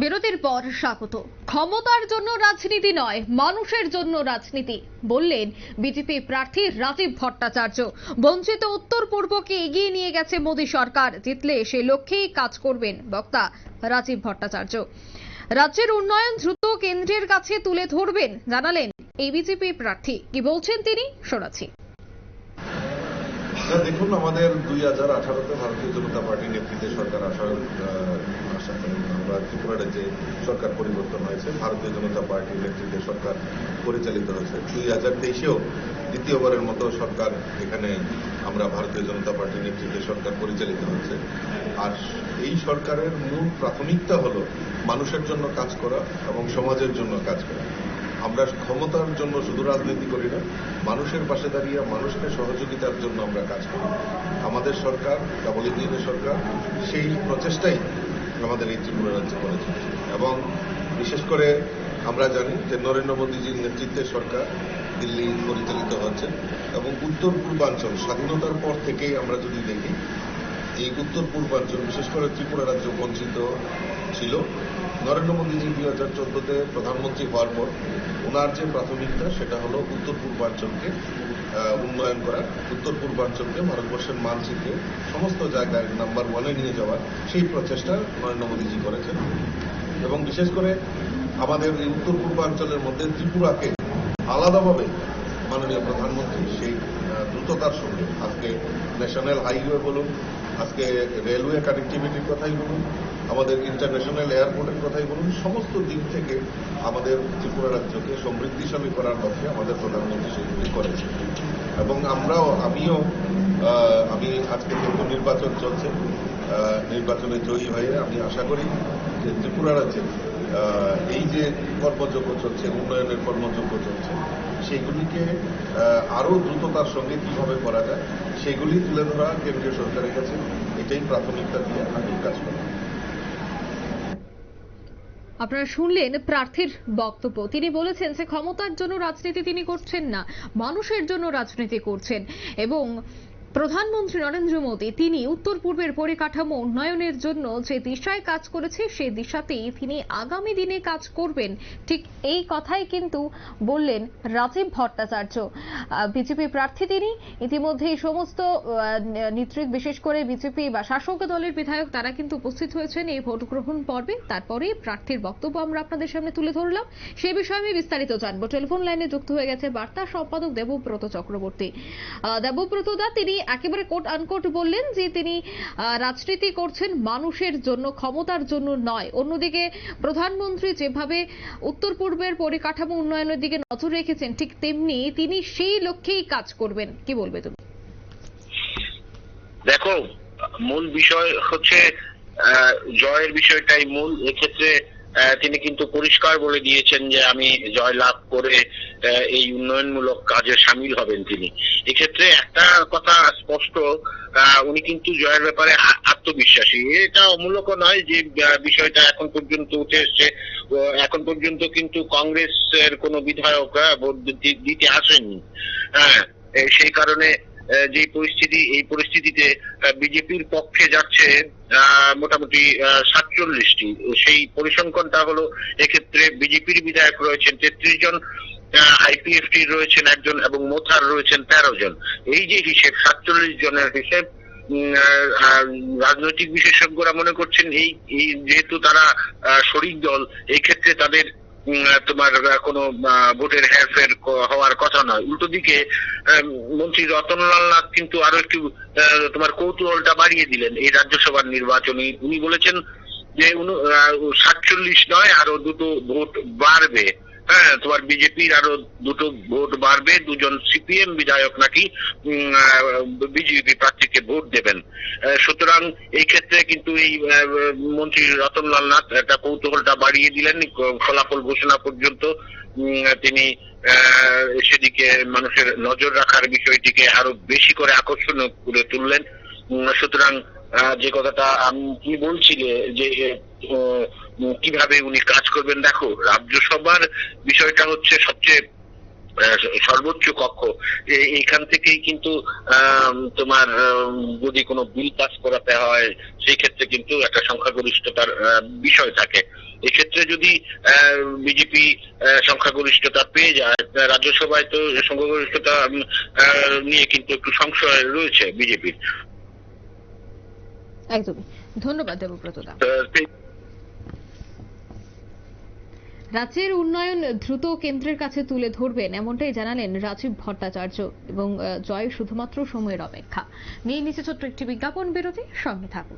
বিরতির পর স্বাগত। ক্ষমতার জন্য রাজনীতি নয়, মানুষের জন্য রাজনীতি, বললেন বিজেপি প্রার্থী রাজীব ভট্টাচার্য। বঞ্চিত উত্তর পূর্বকে এগিয়ে নিয়ে গেছে মোদী সরকার, জিতলে সে লক্ষ্যেই কাজ করবেন বক্তা রাজীব ভট্টাচার্য। রাজ্যের উন্নয়ন দ্রুত কেন্দ্রের কাছে তুলে ধরবেন, জানালেন এই বিজেপি প্রার্থী। কি বলছেন তিনি? শোনাচ্ছি। না, দেখুন আমাদের দুই হাজার আঠারোতে ভারতীয় জনতা পার্টির নেতৃত্বে সরকার আসার করি আমরা ত্রিপুরা রাজ্যে সরকার পরিবর্তন হয়েছে ভারতীয় জনতা পার্টির নেতৃত্বে সরকার পরিচালিত হয়েছে। দুই হাজার তেইশেও দ্বিতীয়বারের মতো সরকার এখানে আমরা ভারতীয় জনতা পার্টির নেতৃত্বে সরকার পরিচালিত হয়েছে। আর এই সরকারের মূল প্রাথমিকতা হলো মানুষের জন্য কাজ করা এবং সমাজের জন্য কাজ করা। আমরা ক্ষমতার জন্য শুধু রাজনীতি করি না, মানুষের পাশে দাঁড়িয়ে মানুষকে সহযোগিতার জন্য আমরা কাজ করি। আমাদের সরকার ডাবল ইঞ্জিনের সরকার, সেই প্রচেষ্টাই আমাদের এই ত্রিপুরা রাজ্যে করেছে। এবং বিশেষ করে আমরা জানি যে নরেন্দ্র মোদীজির নেতৃত্বে সরকার দিল্লি পরিচালিত হচ্ছে এবং উত্তর পূর্বাঞ্চল স্বাধীনতার পর থেকেই আমরা যদি দেখি এই উত্তর পূর্বাঞ্চল বিশেষ করে ত্রিপুরা রাজ্য বঞ্চিত ছিল। নরেন্দ্র মোদীজি দুই হাজার চোদ্দতে প্রধানমন্ত্রী হওয়ার পর ওনার যে প্রাথমিকতা, সেটা হলো উত্তর পূর্বাঞ্চলকে উন্নয়ন করা, উত্তর পূর্বাঞ্চলকে, ভারতবর্ষের মানচিত্রে সমস্ত জায়গায় নাম্বার ওয়ানে নিয়ে যাওয়ার সেই প্রচেষ্টা নরেন্দ্র মোদীজি করেছেন। এবং বিশেষ করে আমাদের এই উত্তর পূর্বাঞ্চলের মধ্যে ত্রিপুরাকে আলাদাভাবে মাননীয় প্রধানমন্ত্রী সেই দ্রুততার সঙ্গে। আজকে ন্যাশনাল হাইওয়ে বলুন, আজকে রেলওয়ে কানেক্টিভিটির কথাই বলুন, আমাদের ইন্টারন্যাশনাল এয়ারপোর্টের কথাই বলুন, সমস্ত দিক থেকে আমাদের ত্রিপুরা রাজ্যকে সমৃদ্ধিশালী করার লক্ষ্যে আমাদের প্রধানমন্ত্রী সেগুলি করেছে এবং আমরাও, আমিও আমি আজকে যেহেতু নির্বাচন চলছে নির্বাচনে জয়ী হয়ে আমি আশা করি যে ত্রিপুরা রাজ্যে এই যে কর্মযজ্ঞ চলছে, উন্নয়নের কর্মযজ্ঞ চলছে সেগুলিকে আরও দ্রুততার সঙ্গে কীভাবে করা যায়, সেগুলি তুলে ধরা কেন্দ্রীয় সরকারের কাছে এটাই প্রাথমিকতা দিয়ে আমি কাজ করি আপনারা শুনলেন প্রার্থীর বক্তব্য। তিনি বলেছেন যে ক্ষমতার জন্য রাজনীতি তিনি করছেন না, মানুষের জন্য রাজনীতি করছেন। এবং প্রধানমন্ত্রী নরেন্দ্র মোদী, তিনি উত্তর পূর্বের পরিকাঠামো উন্নয়নের জন্য যে দিশায় কাজ করেছে সেই দিশাতেই তিনি আগামী দিনে কাজ করবেন। ঠিক এই কথাই কিন্তু বললেন রাজীব ভট্টাচার্য। বিজেপি প্রার্থী তিনি। ইতিমধ্যেই সমস্ত নেতৃত্ব, বিশেষ করে বিজেপি বা শাসক দলের বিধায়ক, তারা কিন্তু উপস্থিত হয়েছেন এই ভোট গ্রহণ পর্বে। তারপরে প্রার্থীর বক্তব্য আমরা আপনাদের সামনে তুলে ধরলাম। সে বিষয়ে আমি বিস্তারিত জানব। টেলিফোন লাইনে যুক্ত হয়ে গেছে বার্তা সম্পাদক দেবব্রত চক্রবর্তী। দেবব্রত দা, তিনি একেবারে কোট আনকোট বললেন যে তিনি রাজনীতি করছেন মানুষের জন্য, ক্ষমতার জন্য নয়। অন্যদিকে প্রধানমন্ত্রী যেভাবে উত্তর পূর্বের পরিকাঠামো উন্নয়নের দিকে নজর রেখেছেন, ঠিক তেমনি তিনি সেই লক্ষ্যেই কাজ করবেন। কি বলবে তুমি? দেখো, মূল বিষয় হচ্ছে জয়ের বিষয়টাই মূল। এক্ষেত্রে তিনি কিন্তু পরিষ্কার বলে দিয়েছেন যে আমি জয় লাভ করে এই উন্নয়নমূলক কাজে সামিল হবেন তিনি। এক্ষেত্রে একটা কথা স্পষ্ট উনি কিন্তু জয়ের ব্যাপারে আত্মবিশ্বাসী। এটা অমূলক নয় যে বিষয়টা এখন পর্যন্ত উঠে এসছে। এখন পর্যন্ত কিন্তু কংগ্রেসের কোনো বিধায়ক ভোট দিতে আসেননি। হ্যাঁ সেই কারণে যে পরিস্থিতি, এই পরিস্থিতিতে বিজেপির পক্ষে যাচ্ছে মোটামুটি সাতচল্লিশটি। সেই পরিসংখ্যানটা হলো, এক্ষেত্রে বিজেপির বিধায়ক রয়েছেন তেত্রিশ জন আইপিএফটি রয়েছেন একজন এবং মোথার রয়েছেন তেরো জন। এই যে হিসেব, সাতচল্লিশ জনের হিসেব রাজনৈতিক বিশেষজ্ঞরা মনে করছেন এই যেহেতু তারা শরিক দল এই ক্ষেত্রে তাদের তোমার কোনো ভোটের হেরফের হওয়ার কথা নয়। উল্টো দিকে মন্ত্রী রতনলাল নাথ কিন্তু আরও একটু তোমার কৌতূহলটা বাড়িয়ে দিলেন এই রাজ্যসভার নির্বাচনী। উনি বলেছেন যে সাতচল্লিশ নয়, আরও দুটো ভোট বাড়বে। হ্যাঁ তোমার বিজেপির আরও দুটো ভোট বাড়বে, দুজন সিপিএম বিধায়ক নাকি বিজেপি প্রার্থীকে ভোট দেবেন। সুতরাং এই ক্ষেত্রে কিন্তু এই মন্ত্রী রতনলাল নাথ একটা কৌতূহলটা বাড়িয়ে দিলেন, ফলাফল ঘোষণা পর্যন্ত তিনি সেদিকে মানুষের নজর রাখার বিষয়টিকে আরও বেশি করে আকর্ষণীয় করে তুললেন। সুতরাং যে কথাটা আমি কি বলছিলে যে কীভাবে উনি কাজ করবেন? দেখো রাজ্যসভার বিষয়টা হচ্ছে সবচেয়ে সর্বোচ্চ কক্ষ। এইখান থেকেই কিন্তু তোমার যদি কোনো বিল পাস করাতে হয় সেই ক্ষেত্রে কিন্তু একটা সংখ্যাগরিষ্ঠতার আহ, বিষয় থাকে। এক্ষেত্রে যদি বিজেপি সংখ্যাগরিষ্ঠতা পেয়ে যায় রাজ্যসভায় তো সংখ্যাগরিষ্ঠতা নিয়ে কিন্তু একটু সংশয় রয়েছে বিজেপির। একদমই। ধন্যবাদ দেবব্রত দা। রাজ্যের উন্নয়ন দ্রুত কেন্দ্রের কাছে তুলে ধরবেন, এমনটাই জানালেন রাজীব ভট্টাচার্য এবং জয় শুধুমাত্র সময়ের অপেক্ষা। নিয়ে নিচে ছোট্ট একটি বিজ্ঞাপন, বিরতি, সঙ্গে থাকুন।